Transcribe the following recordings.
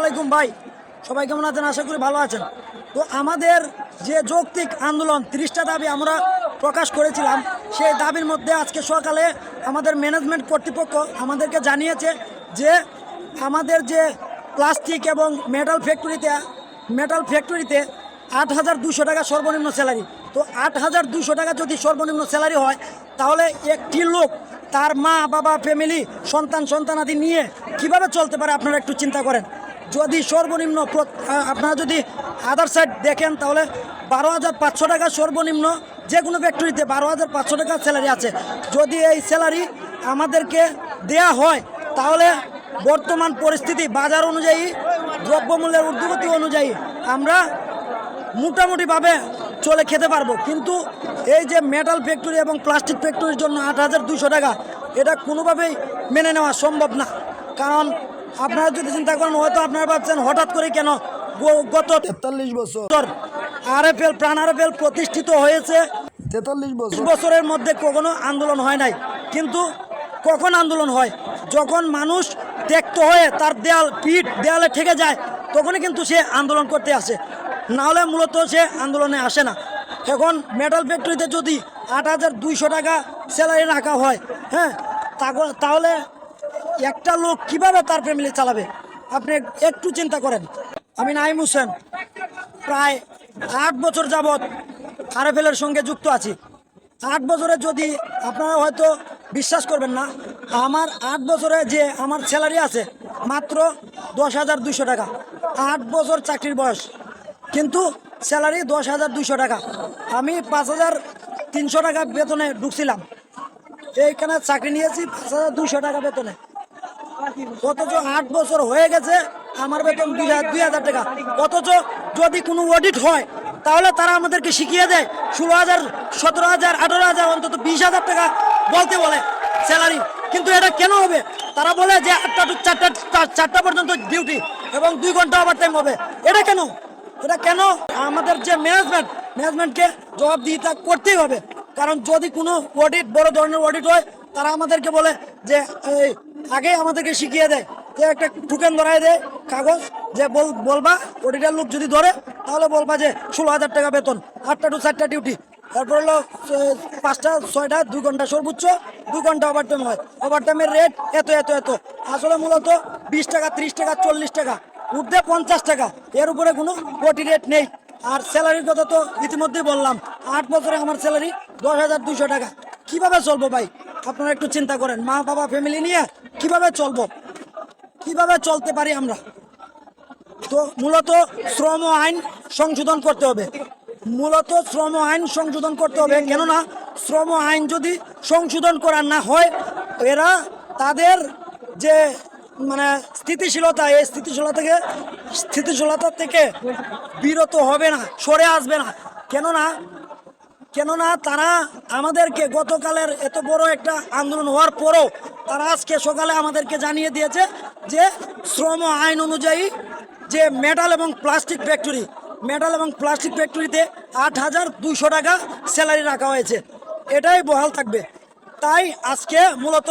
আলাইকুম ভাই। সবাই কেমন আছেন? আশা করি ভালো আছেন। তো আমাদের যে যৌক্তিক আন্দোলন, তিরিশটা দাবি আমরা প্রকাশ করেছিলাম, সেই দাবির মধ্যে আজকে সকালে আমাদের ম্যানেজমেন্ট কর্তৃপক্ষ আমাদেরকে জানিয়েছে যে আমাদের যে প্লাস্টিক এবং মেটাল ফ্যাক্টরিতে মেটাল ফ্যাক্টরিতে আট হাজার দুশো টাকা সর্বনিম্ন স্যালারি তো আট হাজার দুশো টাকা যদি সর্বনিম্ন স্যালারি হয়, তাহলে একটি লোক, তার মা, বাবা ফ্যামিলি সন্তান, সন্তানাদি নিয়ে কীভাবে চলতে পারে? আপনারা একটু চিন্তা করেন। যদি সর্বনিম্ন আপনারা যদি আদার সাইড দেখেন, তাহলে বারো হাজার পাঁচশো টাকা সর্বনিম্ন যে কোনো ফ্যাক্টরিতে বারো হাজার পাঁচশো টাকা স্যালারি আছে। যদি এই স্যালারি আমাদেরকে দেয়া হয়, তাহলে বর্তমান পরিস্থিতি বাজার অনুযায়ী, দ্রব্যমূল্যের ঊর্ধ্বগতি অনুযায়ী আমরা মোটামুটিভাবে চলে খেতে পারব। কিন্তু এই যে মেটাল ফ্যাক্টরি এবং প্লাস্টিক ফ্যাক্টরির জন্য আট হাজার দুশো টাকা, এটা কোনোভাবেই মেনে নেওয়া সম্ভব না। কারণ আপনারা যদি চিন্তা করেন হয়তো আপনারা ভাবছেন হঠাৎ করে কেন গত তেতাল্লিশ বছর। আরএফএল প্রাণ আরএফএল প্রতিষ্ঠিত হয়েছে। তেতাল্লিশ বছর। বছরের মধ্যে কখনো আন্দোলন হয় নাই। কিন্তু কখন আন্দোলন হয়? যখন মানুষ ত্যক্ত হয়ে তার দেয়াল পিঠ দেয়ালে ঠেকে যায় তখনই কিন্তু সে আন্দোলন করতে আসে। নাহলে মূলত সে আন্দোলনে আসে না। এখন মেটাল ফ্যাক্টরিতে যদি আট হাজার দুইশো টাকা স্যালারি রাখা হয় হ্যাঁ তাহলে একটা লোক কীভাবে তার ফ্যামিলি চালাবে? আপনি একটু চিন্তা করেন। আমি নাইম হোসেন। প্রায় আট বছর যাবৎ আরএফএলের সঙ্গে যুক্ত আছি। আট বছরে যদি আপনারা হয়তো বিশ্বাস করবেন না, আমার আট বছরে যে আমার স্যালারি আছে, মাত্র দশ হাজার দুশো টাকা। আট বছর চাকরির বয়স। কিন্তু স্যালারি দশ হাজার দুশো টাকা। আমি পাঁচ হাজার তিনশো টাকা বেতনে ঢুকছিলাম। এইখানে চাকরি নিয়েছি পাঁচ হাজার দুশো টাকা বেতনে। অথচ আট বছর হয়ে গেছে, আমার বেতন দুই হাজার টাকা। অথচ যদি কোনো অডিট হয়, তাহলে তারা আমাদেরকে শিখিয়ে দেয়, ষোলো হাজার, সতেরো হাজার, আঠারো হাজার, অন্তত বিশ হাজার টাকা বলতে বলে স্যালারি কিন্তু এটা কেন হবে? তারা বলে যে আটটা টু চারটা চারটা পর্যন্ত ডিউটি এবং দুই ঘণ্টা ওভার টাইম হবে। এটা কেন? এটা কেন? আমাদের যে ম্যানেজমেন্ট ম্যানেজমেন্টকে জবাবদিহিতা করতেই হবে। কারণ যদি কোনো অডিট বড় ধরনের অডিট হয়, তারা আমাদেরকে বলে যে আগে আমাদেরকে শিখিয়ে দেয় যে একটা টুকেন ধরাই দেয় কাগজ, যে বল, বলবা অডিটার লোক যদি ধরে, তাহলে বলবা যে ষোলো হাজার টাকা বেতন, আটটা টু চারটা ডিউটি তারপর হলো পাঁচটা, ছয়টা দুই ঘণ্টা সর্বোচ্চ, দু ঘণ্টা ওভার টাইম হয়। ওভার টাইমের রেট এত এত এত। আসলে মূলত বিশ টাকা, ত্রিশ টাকা, চল্লিশ টাকা উর্ধে পঞ্চাশ টাকা। এর উপরে কোনো কোটি রেট নেই। আর স্যালারির কথা তো ইতিমধ্যেই বললাম, আট বছরে আমার স্যালারি দশ হাজার দুশো টাকা। কীভাবে চলবো ভাই? আপনারা একটু চিন্তা করেন। মা, বাবা ফ্যামিলি নিয়ে কীভাবে চলবো? কীভাবে চলতে পারি আমরা? তো মূলত শ্রম আইন সংশোধন করতে হবে। মূলত শ্রম আইন সংশোধন করতে হবে। কেননা শ্রম আইন যদি সংশোধন করা না হয়, এরা তাদের যে মানে স্থিতিশীলতা, এই স্থিতিশীলতা থেকে স্থিতিশীলতা থেকে বিরত হবে না, সরে আসবে না। কেননা কেননা তারা আমাদেরকে গতকালের এত বড় একটা আন্দোলন হওয়ার পরও তারা আজকে সকালে আমাদেরকে জানিয়ে দিয়েছে যে শ্রম আইন অনুযায়ী যে মেটাল এবং প্লাস্টিক ফ্যাক্টরি, মেটাল এবং প্লাস্টিক ফ্যাক্টরিতে আট হাজার দুইশো টাকা স্যালারি রাখা হয়েছে। এটাই বহাল থাকবে। তাই আজকে মূলত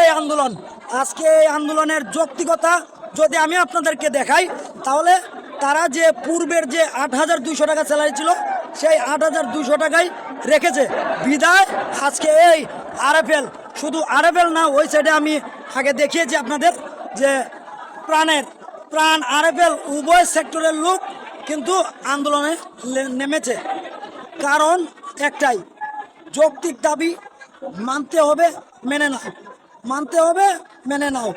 এই আন্দোলন। আজকে এই আন্দোলনের যৌক্তিকতা যদি আমি আপনাদেরকে দেখাই, তাহলে তারা যে পূর্বের যে আট হাজার দুইশো টাকা স্যালারি ছিল সেই আট হাজার দুশো টাকাই রেখেছে। বিদায়, আজকে এই আরএফএল। শুধু আরএফএল না, ওই সাইডে আমি আগে দেখিয়েছি আপনাদের যে প্রাণের প্রাণ আরএফএল উভয় সেক্টরের লোক কিন্তু আন্দোলনে নেমেছে। কারণ একটাই, যৌক্তিক দাবি মানতে হবে, মেনে নাও। মানতে হবে, মেনে নাও।